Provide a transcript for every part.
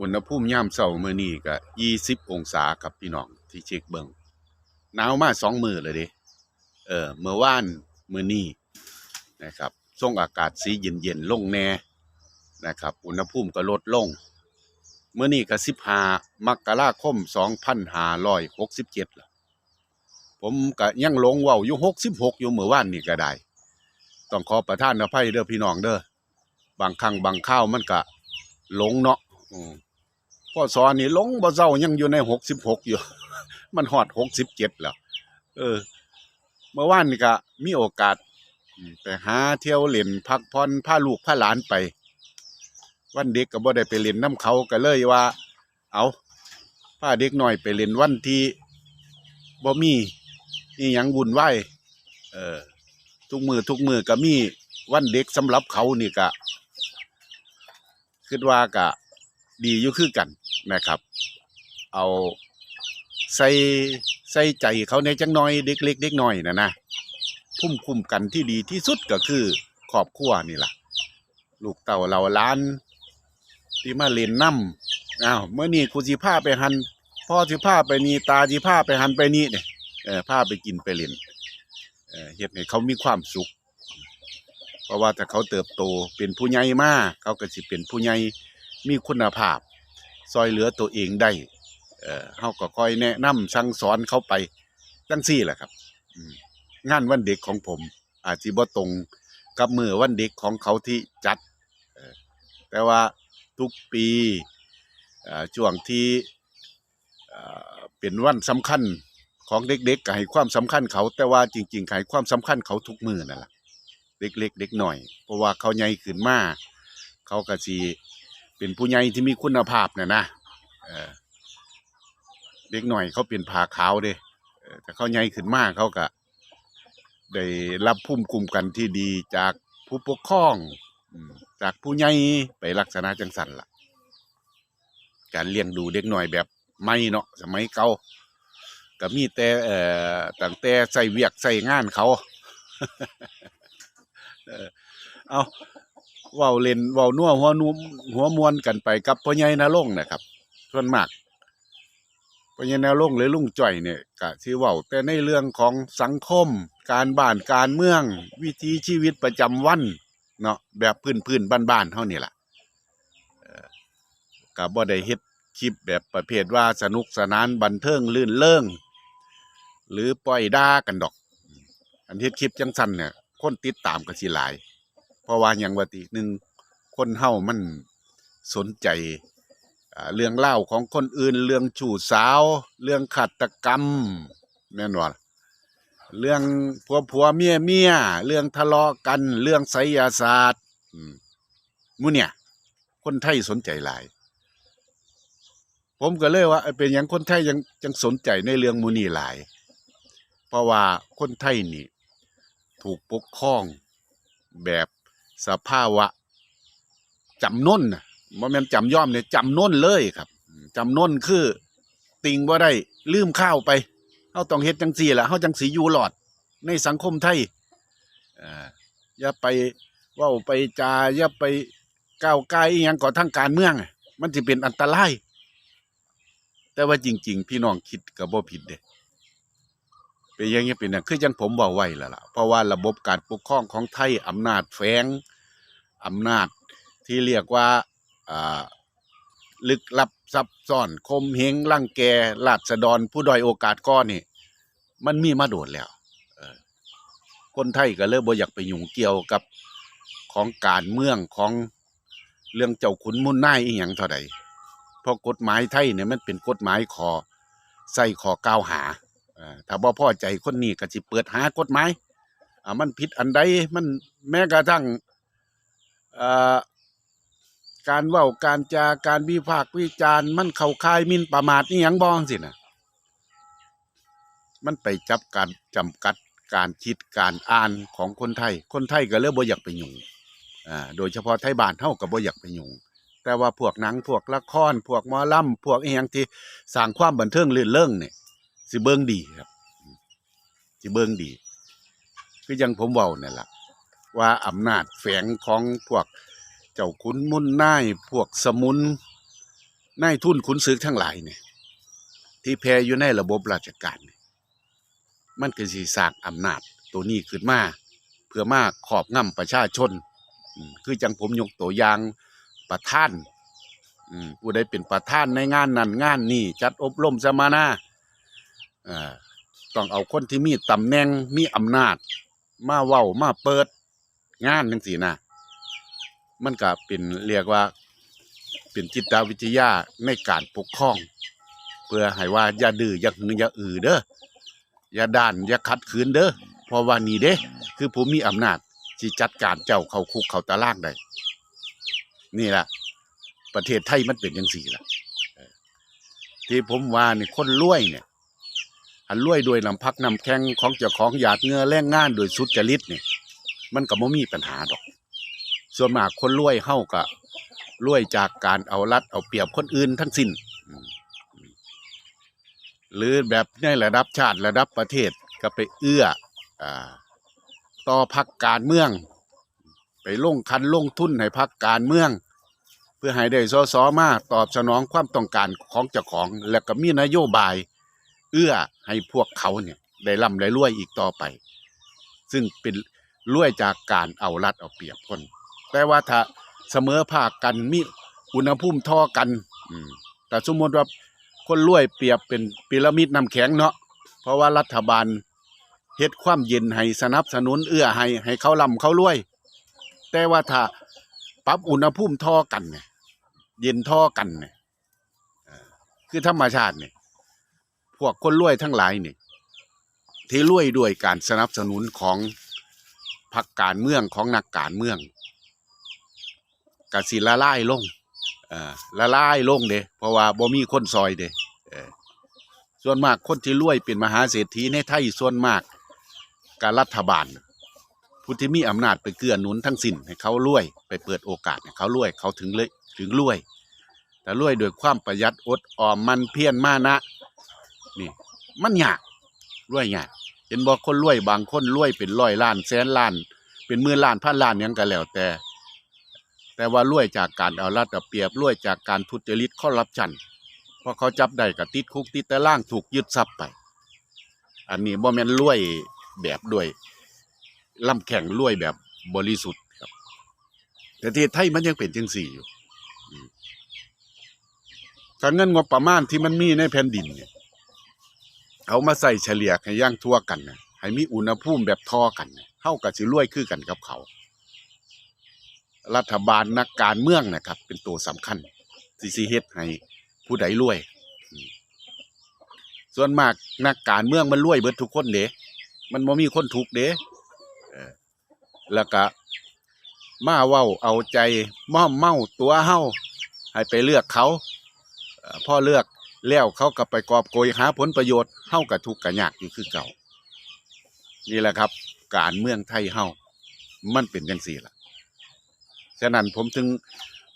อุณหภูมิยามเช้ามื้อนี้ก็20องศาครับพี่น้องที่เช็คเบิงหนาวมากสองมือเลยเด้เออเมื่อวานเมื้อนี้นะครับทรงอากาศสีเย็นๆลงแน่นะครับ อุณหภูมิก็ลดลงเมื้อนี้ก็15มกราคม2567ล่ะผมก็ยังลงเว้าอยู่66อยู่เมื่อวานนี่ก็ได้ ต้องขอประท่านอภัยเด้อพี่น้องเด้อบางครั้งบางคราวมันก็หลงเนาะ พ่อสอนนี่ลงบ่เศร้ายังอยู่ในหกสิบหกอยู่ มันฮอดหกสิบเจ็ดแล้วเออ เมื่อวานนี่ก็มีโอกาสไปหาเที่ยวเล่นพักผ่อนพาลูกพาหลานไป วันเด็กก็บ่ได้ไปเล่นน้ำเขาก็เลยว่า เอาพาเด็กหน้อยไปเล่นวันที่บ่มีอีหยังวุ่นวายเออ ทุกมือทุกมือก็มีวันเด็กสำหรับเขานี่ก็คิดว่าก็ ดีอยู่คือกันนะครับ เอาใส่ใส่ใจเขาในจังน้อยเด็กเล็กเด็กน้อยนะนะพุ่มคุ้มกันที่ดีที่สุดก็คือครอบครัวนี่แหละลูกเต่าเราล้านที่มาเล่นน้ำอ้าวเมื่อนี้กูสิพาไปหันพ่อสิพาไปนี่ตาสิพาไปหันไปนี่เนี่ยเออพาไปกินไปเล่นเออเฮ็ดให้เขามีความสุข เพราะว่าถ้าเขาเติบโตเป็นผู้ใหญ่มากเขาก็สิเป็นผู้ใหญ่ มีคุณภาพ ซอยเหลือตัวเองได้ เอ่อเฮาก็คอยแนะนำสั่งสอนเขาไปจังซี่แหละครับงานวันเด็กของผม อาจสิบ่ตรงกับมือวันเด็กของเขาที่จัดแต่ว่าทุกปีช่วงที่เป็นวันสำคัญของเด็กๆก็ให้ความสำคัญเขา แต่ว่าจริงๆให้ความสำคัญเขาทุกมือนั่นแหละเด็กเล็กเด็กหน่อย เพราะว่าเขาใหญ่ขึ้นมาเขาก็สิ เป็นผู้ใหญ่ที่มีคุณภาพน่ะนะเออเด็กหน่อยเขาเป็นผาขาวเด้แต่เขาใหญ่ขึ้นมากเขาก็ได้รับภูมิคุ้มกันที่ดีจากผู้ปกครองจากผู้ใหญ่ไปลักษณะจังสันล่ะ การเลี้ยงดูเด็กหน่อยแบบไม่เนาะสมัยเก่าก็มีแต่เอ่อตั้งแต่ใส่เวียกใส่งานเขา เออเอา เว้าเล่นเว้านัวหัวนุ่มหัวมวนกันไปกับพ่อใหญ่นรงค์นะครับ ส่วนมากพ่อใหญ่นรงค์หรือลุงจ่อยเนี่ยก็สิเว้าแต่ในเรื่องของสังคม การบ้านการเมือง วิถีชีวิตประจำวันเนาะแบบพื้นๆบ้านๆเฮานี่ล่ะก็บ่ได้เฮ็ดคลิปแบบประเภทว่าสนุกสนานบันเทิงลื่นเริงหรือปล่อยด่ากันดอก อันเฮ็ดคลิปจังซั่นเนี่ยคนติดตามก็สิหลาย เพราะว่าหยังว่าติหนึ่งคนเฮามันสนใจเรื่องเล่าของคนอื่น เรื่องชู้สาว เรื่องฆาตกรรมแม่นบ่ล่ะเรื่องผัวผัวเมียเมียเรื่องทะเลาะกัน เรื่องไสยศาสตร์มูเนี่ย คนไทยสนใจหลาย ผมก็เลยว่า เป็นอย่างคนไทยยังยังสนใจในเรื่องมูนี่หลาย เพราะว่าคนไทยนี่ ถูกปกครองแบบ สภาวะจำน้นนะบ่แม่นจำย่อมเนี่ยจำน้นเลยครับจำน้นคือ ติงบ่าได้ลืมข้าวไปเฮาต้องเฮ็ดจังซี่ละเฮาจังสิอยู่รอด ในสังคมไทยอ่อย่าไปว้าไปจาอย่าไปก้าวไกลอีหยังก่อทางการเมือง มันสิเป็นอันตราย แต่ว่าจริง ๆ พี่น้องคิดก็บ่ผิดเด้เป็นอย่างนี้เป็นอย่างคือจังผมบอกไว้แล้วล่ะเพราะว่าระบบการปกครองของไทยอำนาจแฝง อำนาจที่เรียกว่าลึกลับซับซ้อนคมเหงรังแกราษฎรผู้ด้อยโอกาสก้อนนี่มันมีมาโดดแล้วคนไทยก็เลยบ่อยากไปยุ่งเกี่ยวกับของการเมืองของเรื่องเจ้าขุนมุนนายอีหยังเท่าใดเพราะกฎหมายไทยเนี่ยมันเป็นกฎหมายขอใส่ขอกล่าวหาถ้าบ่พอใจคนนี้ก็สิเปิดหากฎหมายมันผิดอันใดมันแม้กระทั่ง การเว้าการจาการวิพากษ์วิจารณ์มันเข้าข่ายมินประมาทอีหยังบ่จังซี่น่ะมันไปจับการจำกัดการคิดการอ่านของคนไทย คนไทยก็เลยบ่อยากไปยุ่งอ่าโดยเฉพาะไทยบ้านเฮาก็บ่อยากไปยุ่งแต่ว่าพวกหนังพวกละครพวกมอลำพวกเอียงที่สร้างความบันเทิงลื่นเริงเนี่ยสิเบิ่งดีครับสิเบิ่งดี คือยังผมเว้าเนั่นล่ะ ว่าอำนาจแฝงของพวกเจ้าขุนมุนนายพวกสมุนนายทุนขุนศึกทั้งหลายเนี่ยที่แพรอยู่ในระบบราชการเนี่ยมันก็สิสร้างอำนาจตัวนี้ขึ้นมาเพื่อมาขอบง่ำประชาชน คือจังผมยกตัวอย่างประธานอืมผู้ใดเป็นประธานในงานนั้นงานนี้จัดอบรมสมมนาอ่อต้องเอาคนที่มีตำแหน่งมีอำนาจ มาเว้ามาเปิด งานจังซี่นะมันก็เป็นเรียกว่า เป็นจิตวิทยาในการปกครอง เพื่อให้ว่าอย่าดื้ออย่าหืออย่าอือเด้ออย่าด้านอย่าขัดขืนเด้อเพราะว่านี่เด้คือผมมีอำนาจที่จัดการเจ้าเขาคุกเขาตารางได้นี่ล่ะประเทศไทยมันเป็นจังซี่ล่ะที่ผมว่านี่คนรวยเนี่ยอันรวยโดยลำพักนำแข้งของเจ้าของหยาดเงื่อแรงงานโดยสุจริตนี่ย มันก็บ่มีปัญหาดอก ส่วนมากคนรวยเฮาก็รวยจากการเอารัดเอาเปรียบคนอื่นทั้งสิ้น หรือแบบในระดับชาติระดับประเทศก็ไปเอื้ออต่อพักการเมือง ไปลงคันลงทุนให้พักการเมือง เพื่อให้ได้สสมาตอบสนองความต้องการของเจ้าของ และก็มีนโยบาย เอื้อให้พวกเขาเนี่ยได้ร่ำได้รวยอีกต่อไป ซึ่งเป็น รวยจากการเอารัดเอาเปรียบคนแต่ว่าถ้าเสมอภาคกันมีอุณหภูมิท่อกันอืมแต่สมมติว่าคนรวยเปรียบเป็นพีระมิดน้ำแข็งเนาะเพราะว่ารัฐบาลเฮ็ดความเย็นให้สนับสนุนเอื้อให้ให้เขาร่ำเขารวย แต่ว่าถ้าปรับอุณหภูมิท่อกันเนี่ยเย็นท่อกันเนี่ยคือธรรมชาติเนี่ยพวกคนรวยทั้งหลายเนี่ยที่รวยด้วยการสนับสนุนของ พรรคการเมืองของนักการเมืองกสิละลายลงเอ่อละลายลงเด้เพราะว่าบ่มีคนซอยเด้เออส่วนมากคนที่รวยเป็นมหาเศรษฐีในไทยส่วนมากการรัฐบาลผู้ที่มีอำนาจไปเกื้อหนุนทั้งสิ้นให้เขารวยไปเปิดโอกาสให้เขารวยเขาถึงเลยถึงรวย แต่รวยโดวยความประหยัดอดออมมันเพียรมานะนี่มันยากรวยยาก เห็นบอกคนรวยบางคนรวยเป็นร้อยล้านแสนล้าน เป็นหมื่นล้านพันล้านยังก็แล้วแต่ แต่ว่ารวยจากการเอารัดเอาเปรียบรวยจากการทุจริตคอร์รัปชันพอเขาจับได้ก็ติดคุกติดตารางถูกยึดทรัพย์ไป อันนี้บ่แม่นรวยแบบด้วยล่ำแข่งรวยแบบบริสุทธิ์ครับ แต่ประเทศไทยมันยังเป็นจังสี่อยู่อืมถ้าเงินงบประมาณที่มันมีในแผ่นดินเนี่ย เอามาใส่เฉลี่ยให้ย่างทั่วกันนะให้มีอุณหภูมิแบบท่อกันเนี่ยเท่ากับสิรวยคือกันกับเขา รัฐบาลนักการเมืองนะครับ เป็นตัวสำคัญสิสิเฮ็ดให้ผู้ใดรวย ส่วนมากนักการเมืองมันรวยเบิดทุกคนเด้มันบ่มีคนถูกเด้แล้วก็มาเว้าเอาใจม่อมเมาตัวเฮาให้ไปเลือกเขาเอ่อเลือก แล้วเขาก็ไปกอบโกยหาผลประโยชน์เฮาก็ทุกข์ก็ยากอยู่คือเก่า นี่แหละครับ การเมืองไทยเฮามันเป็นจังซี่ล่ะฉะนั้นผมถึง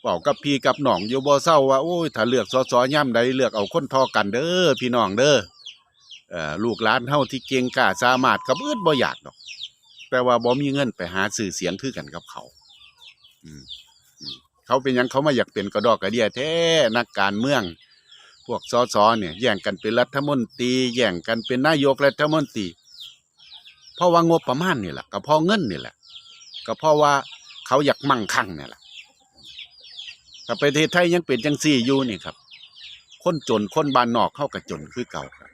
บอกกับพี่กับน้องอยู่บ่เศร้าว่าโอ้ยถ้าเลือกสสย่ำใดเลือกเอาคนทอกันเด้อพี่น้องเด้ออลูกหลานเฮาที่เก่งกล้าสามารถกับอึดบ่อยากดอกแต่ว่าบ่มีเงินไปหาสื่อเสียงคือกันกับเขาอืมเขาเป็นยังเขามาอยากเป็นกระดอกกระเดียแท้นักการเมือง พวกสสเนี่ยแย่งกันเป็นรัฐมนตรีแย่งกันเป็นนายกรัฐมนตรีเพราะว่างบประมาณนี่แหละก็เพราะเงินนี่แหละก็เพราะว่าเขาอยากมั่งคั่งนี่แหละแต่ประเทศไทยยังเป็นจังซี่อยู่นี่ครับ คนจนคนบ้านนอกเข้ากับจนคือเก่าครับ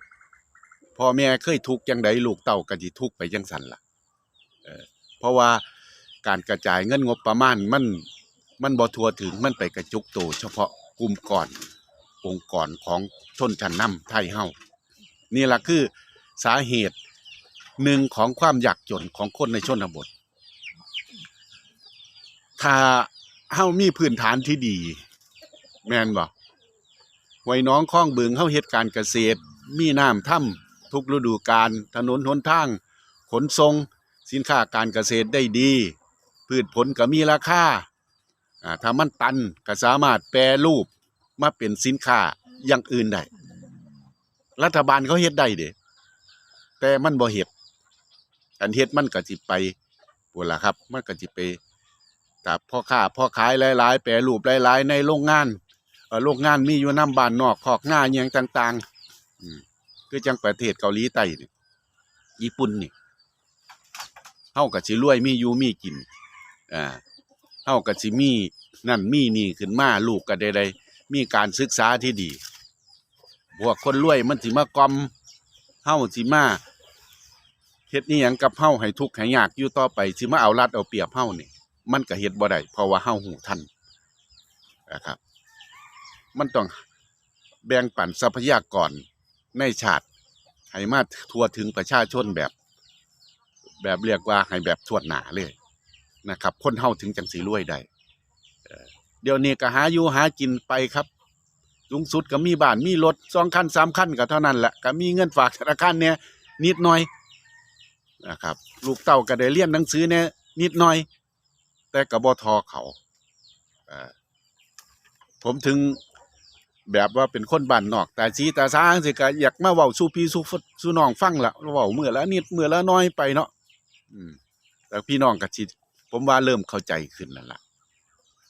พ่อแม่เคยทุกข์จังใดลูกเต้าก็สิทุกข์ไปจังสันล่ะเอเพราะว่าการกระจายเงินงบประมาณมันมันบ่ทั่วถึงมันไปกระจุกโตวเฉพาะกลุ่มก่อน องค์กรของชนชั้นนำไทยเฮานี่ล่ะคือสาเหตุหนึ่งของความยากจนของคนในชนบท ถ้าเฮามีพื้นฐานที่ดี แม่นบ่ไว้น้องคล้องบึงเฮาเฮ็ดการเกษตร มีน้ำท่ำทุกฤดูกาลถนนหนทาง ขนส่งสินค้าการเกษตรได้ดี พืชผลก็มีราคาอ่าถ้ามันตันก็สามารถแปรรูป มาเป็นสินค้าอย่างอื่นได้รัฐบาลเขาเฮ็ดได้เด้แต่มันบ่เฮ็ดอันเฮ็ดมันก็สิไปพุ่ล่ะครับ มันก็สิไปกับพ่อค้าพ่อขายหลายๆแปรรูปหลายๆ ในโรงงานอโรงงานมีอยู่น้ำบ้านนอกคอกง่าอหยังต่างๆอืมคือจังประเทศเกาหลีใต้นี่ญี่ปุ่นนี่เฮาก็สิรวยมีอยู่มีกินอ่าเฮาก็สิมีนั่นมีนี่ขึ้นมาลูกก็ได้ได้ มีการศึกษาที่ดีพวกคนรวยมันสิมากอมเฮาสิมาเฮ็ดนี่ยังกับเฮาให้ทุกข์ให้ยากอยู่ต่อไปสิมาเอารัดเอาเปรียบเฮานี่มันก็เฮ็ดบ่ได้เพราะว่าเฮาหูทันนะครับ มันต้องแบ่งปันทรัพยากรในชาติให้มาทั่วถึงประชาชนแบบ แบบเรียกว่าให้แบบทั่วหนาเลยนะครับ คนเฮาถึงจังสีรวยได้ เดี๋ยวนี้ก็หาอยู่หากินไปครับสูงสุดก็มีบ้านมีรถสองคันสามคันก็เท่านั้นแหละก็มีเงินฝากธนาคารเนี่ยนิดหน่อยนะครับ ลูกเต้าก็ได้เรียนหนังสือเนี่ยนิดหน่อย แต่ก็บ่ทอเขาผมถึงแบบว่าเป็นคนบ้านนอก แต่สีตาสางสิก็อยากมาเว้าสู่พี่สู่ฟสู่น้องฟังละเว้ามื้อละนิดเมื้อละน้อยไปเนาะแต่พี่น้องก็สิผมว่าเริ่มเข้าใจขึ้นแล้วล่ะ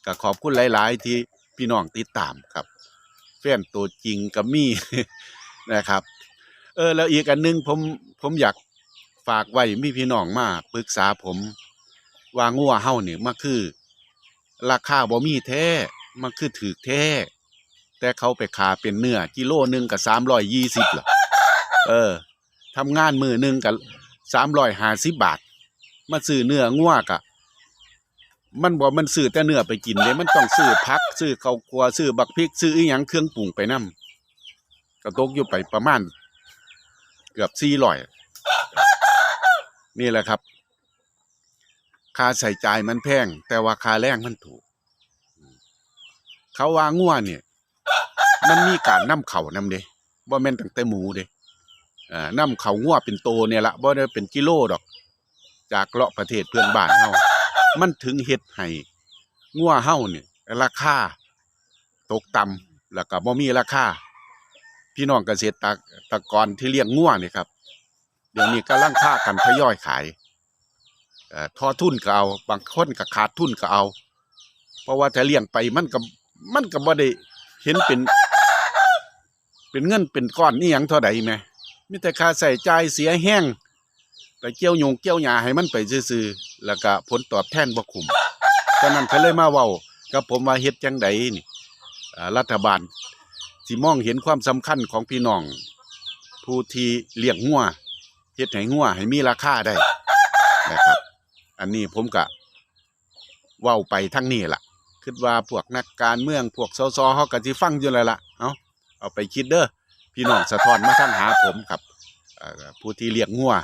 ก็ขอบคุณหลาย ๆ ที่พี่น้องติดตามครับ แฟนตัวจริงก็มีนะครับ เออแล้วอีกอันหนึงผมผมอยากฝากไว้มีพี่น้องมาปรึกษาผม ว่างัวเฮาเนี่ยมันคือ ราคาบ่มีแท้มันคือถูกแท้ แต่เขาไปขาเป็นเนื้อกิโลหนึงก็320ล่ะเออทำงานมือหนึงก็350บบาท มาซื้อเนื้องัวก็ มันบ่มันซื้อแต่เนื้อไปกินเด้มันต้องซื้อผักซื้อข้าวคั่วซื้อบักพริกซื้ออีหยังเครื่องปรุงไปนํก็ตกอยู่ไปประมาณ เกือบ400นี่แหละครับ ค่าใส่จ่ายมันแพง แต่ว่าค่าแรงมันถูก เขาว่างัวเนี่ย มันมีการนำเข้านำเด้บ่แม่นตั้งแต่หมูเด้อ่านำเข้างัวเป็นโตเนี่ยละบ่ได้เป็นกิโลดอก จากเลาะประเทศเพื่อนบ้านเฮา มันถึงเฮ็ดให้งัวเฮาเนี่ยราคาตกต่ำแล้วก็บ่มีราคาพี่น้องเกษตรตรกรที่เลี้ยงงัวนี่ครับ เดี๋ยวนี้กำลังพากันทยอยขายเอ่อทอทุนก็เอาบางคนก็ขาดทุนก็เอา เพราะว่าถ้าเลี้ยงไปมันก็มันก็บ่ได้เห็นเป็น เป็นเงินเป็นก้อนนี่หยังเท่าใดแหมมีแต่ค่าใช้จ่ายเสียแห้ง ไปเกี่ยวโยงเกี่ยวหญ้าให้มันไปซื่อๆแล้วก็ผลตอบแทนบ่คุ้มฉะนั้นก็เลยมาเว้ากับผมว่าเฮ็ดจังไดนี่รัฐบาลสิมองเห็นความสำคัญของพี่น้อง ผู้ที่เลี้ยงงัวเฮ็ดให้งัวให้มีราคาได้นะครับ อันนี้ผมก็เว้าไปทั้งนี้ล่ะคิดว่าพวกนักการเมืองพวกสสเขาก็สิฟังอยู่แล้วล่ะเอาเอาไปคิดเด้อพี่น้องสะท้อนมาทางหาผมครับผู้ที่เลี้ยงงัว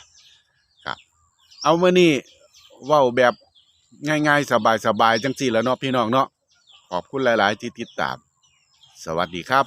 เอามื่อนี้เว้าแบบง่ายๆ สบายๆจังสี่แล้วเนาะพี่น้องเนาะขอบคุณหลาย ๆ ที่ติดตาม สวัสดีครับ